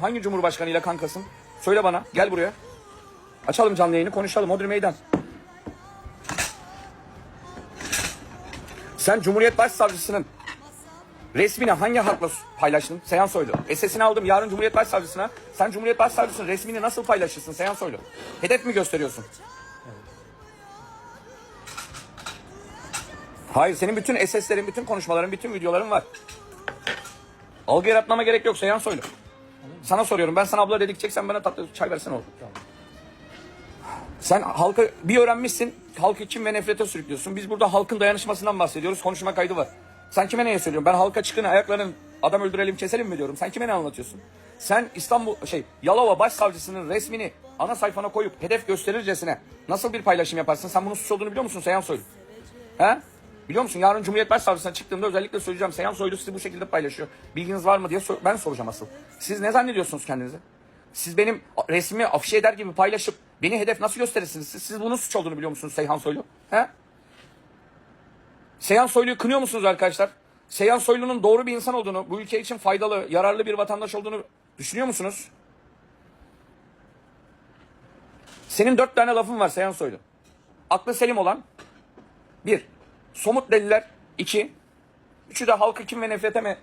Hangi cumhurbaşkanıyla kankasın? Söyle bana. Gel buraya. Açalım canlı yayını konuşalım. Odri meydan. Sen Cumhuriyet Başsavcısının resmini hangi hakla paylaştın? Seyhan Soylu. SS'ini aldım yarın Cumhuriyet Başsavcısına. Sen Cumhuriyet Başsavcısının resmini nasıl paylaşırsın Seyhan Soylu? Hedef mi gösteriyorsun? Hayır senin bütün SS'lerin, bütün konuşmaların, bütün videoların var. Algı yaratmama gerek yok Seyhan Soylu. Sana soruyorum. Ben sana abla dedikçe sen bana tatlı çay versene oğlum. Sen halkı bir öğrenmişsin. Halkı kim ve nefrete sürüklüyorsun. Biz burada halkın dayanışmasından bahsediyoruz. Konuşma kaydı var. Sen kime neye söylüyorsun? Ben halka çıkın ayaklarını adam öldürelim keselim mi diyorum. Sen kime ne anlatıyorsun? Sen İstanbul şey Yalova Başsavcısının resmini ana sayfana koyup hedef gösterircesine nasıl bir paylaşım yaparsın? Sen bunun suç olduğunu biliyor musun Seyhan Soylu? He? Biliyor musun? Yarın Cumhuriyet Başsavcısına çıktığımda özellikle söyleyeceğim. Seyhan Soylu sizi bu şekilde paylaşıyor. Bilginiz var mı diye sor- ben soracağım asıl. Siz ne zannediyorsunuz kendinize? Siz benim resmimi afişe eder gibi paylaşıp beni hedef nasıl gösterirsiniz? Siz, siz bunun suç olduğunu biliyor musunuz Seyhan Soylu? He? Seyhan Soylu'yu kınıyor musunuz arkadaşlar? Seyhan Soylu'nun doğru bir insan olduğunu, bu ülke için faydalı, yararlı bir vatandaş olduğunu düşünüyor musunuz? Senin dört tane lafın var Seyhan Soylu. Aklı selim olan, bir, somut deliller, iki, üçü de halkı kim ve nefrete mi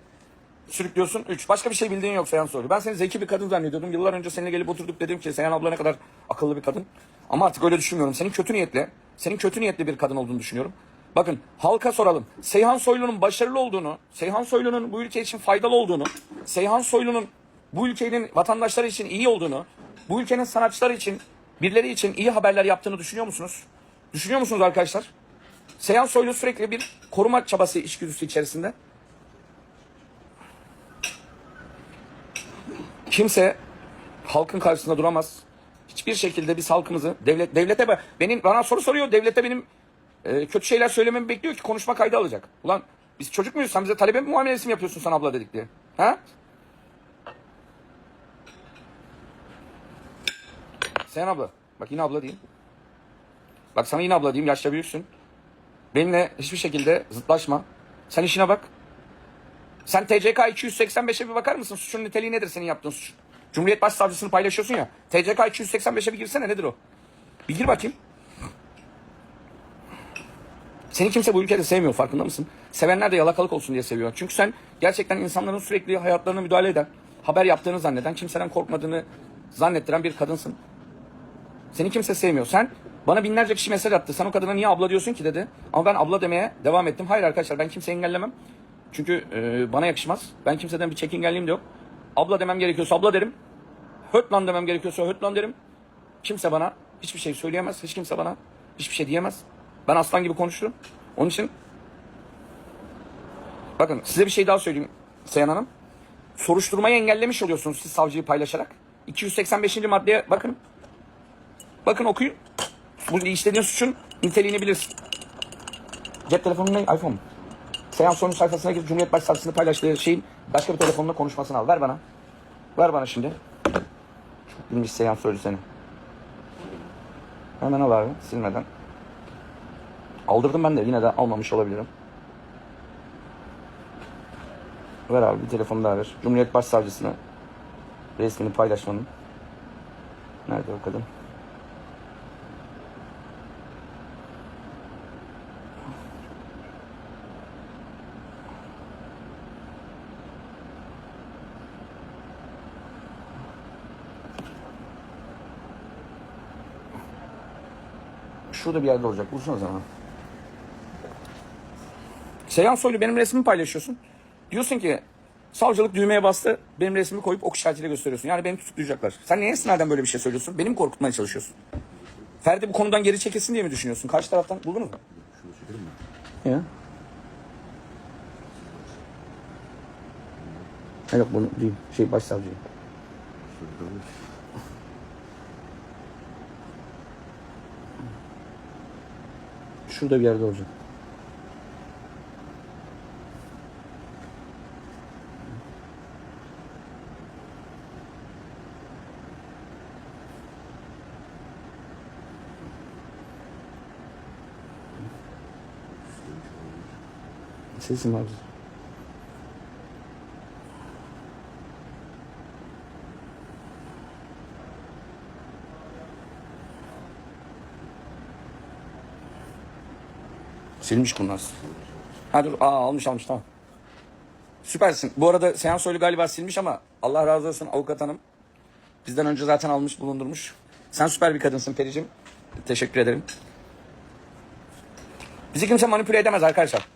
sürüklüyorsun? Üç. Başka bir şey bildiğin yok Seyhan Soylu. Ben seni zeki bir kadın zannediyordum. Yıllar önce seninle gelip oturduk dedim ki Seyhan abla ne kadar akıllı bir kadın. Ama artık öyle düşünmüyorum. Senin kötü niyetli, senin kötü niyetli bir kadın olduğunu düşünüyorum. Bakın halka soralım. Seyhan Soylu'nun başarılı olduğunu, Seyhan Soylu'nun bu ülke için faydalı olduğunu, Seyhan Soylu'nun bu ülkenin vatandaşları için iyi olduğunu, bu ülkenin sanatçıları için, birileri için iyi haberler yaptığını düşünüyor musunuz? Düşünüyor musunuz arkadaşlar? Seyhan Soylu sürekli bir koruma çabası içgüdüsü içerisinde. Kimse halkın karşısında duramaz. Hiçbir şekilde biz halkımızı devlet devlete be- benim bana soru soruyor. Devlete benim e, kötü şeyler söylememi bekliyor ki konuşma kaydı alacak. Ulan biz çocuk muyuz? Sen bize talebe mi muamelesi mi yapıyorsun sen abla dedik diye? Ha? Sen abla. Bak yine abla diyeyim. Bak sana yine abla diyeyim. Yaşça büyüksün. Benimle hiçbir şekilde zıtlaşma. Sen işine bak. Sen TCK 285'e bir bakar mısın? Suçun niteliği nedir senin yaptığın suç? Cumhuriyet Başsavcısını paylaşıyorsun ya. TCK 285'e bir girsene nedir o? Bir gir bakayım. Seni kimse bu ülkede sevmiyor farkında mısın? Sevenler de yalakalık olsun diye seviyor. Çünkü sen gerçekten insanların sürekli hayatlarına müdahale eden, haber yaptığını zanneden, kimseden korkmadığını zannettiren bir kadınsın. Seni kimse sevmiyor. Sen bana binlerce kişi mesaj attı. Sen o kadına niye abla diyorsun ki dedi. Ama ben abla demeye devam ettim. Hayır arkadaşlar ben kimseyi engellemem. Çünkü e, bana yakışmaz. Ben kimseden bir çekingenliğim de yok. Abla demem gerekiyorsa abla derim. Hötlan demem gerekiyorsa hötlan derim. Kimse bana hiçbir şey söyleyemez. Hiç kimse bana hiçbir şey diyemez. Ben aslan gibi konuşurum. Onun için bakın size bir şey daha söyleyeyim Seyhan Hanım. Soruşturmayı engellemiş oluyorsunuz siz savcıyı paylaşarak. 285. maddeye bakın. Bakın okuyun. Bu işlediğin suçun niteliğini bilirsin. Cep telefonu ne? iPhone mu? Seyhan Soylu sayfasına gir Cumhuriyet Başsavcısını paylaştığı şeyin başka bir telefonla konuşmasını al. Ver bana. Ver bana şimdi. Çok bilmiş Seyhan Soylu seni. Hemen al abi silmeden. Aldırdım ben de yine de almamış olabilirim. Ver abi bir telefonu daha ver. Cumhuriyet Başsavcısına resmini paylaşmanın. Nerede o kadın? Şurada bir yerde olacak. Bulsana zaman. Seyhan Soylu benim resmimi paylaşıyorsun. Diyorsun ki savcılık düğmeye bastı. Benim resmimi koyup ok işaretiyle gösteriyorsun. Yani beni tutuklayacaklar. Sen niye nereden böyle bir şey söylüyorsun? Beni mi korkutmaya çalışıyorsun? Ferdi bu konudan geri çekilsin diye mi düşünüyorsun? Karşı taraftan buldunuz mu? Ya. Ha, Yok bunu değil. Şey başsavcı. Şurada bir yerde olacak. Sesim abi. Silmiş kurnaz. Ha dur aa almış almış tamam. Süpersin. Bu arada Seyhan Soylu galiba silmiş ama Allah razı olsun avukat hanım. Bizden önce zaten almış bulundurmuş. Sen süper bir kadınsın Pericim. Teşekkür ederim. Bizi kimse manipüle edemez arkadaşlar.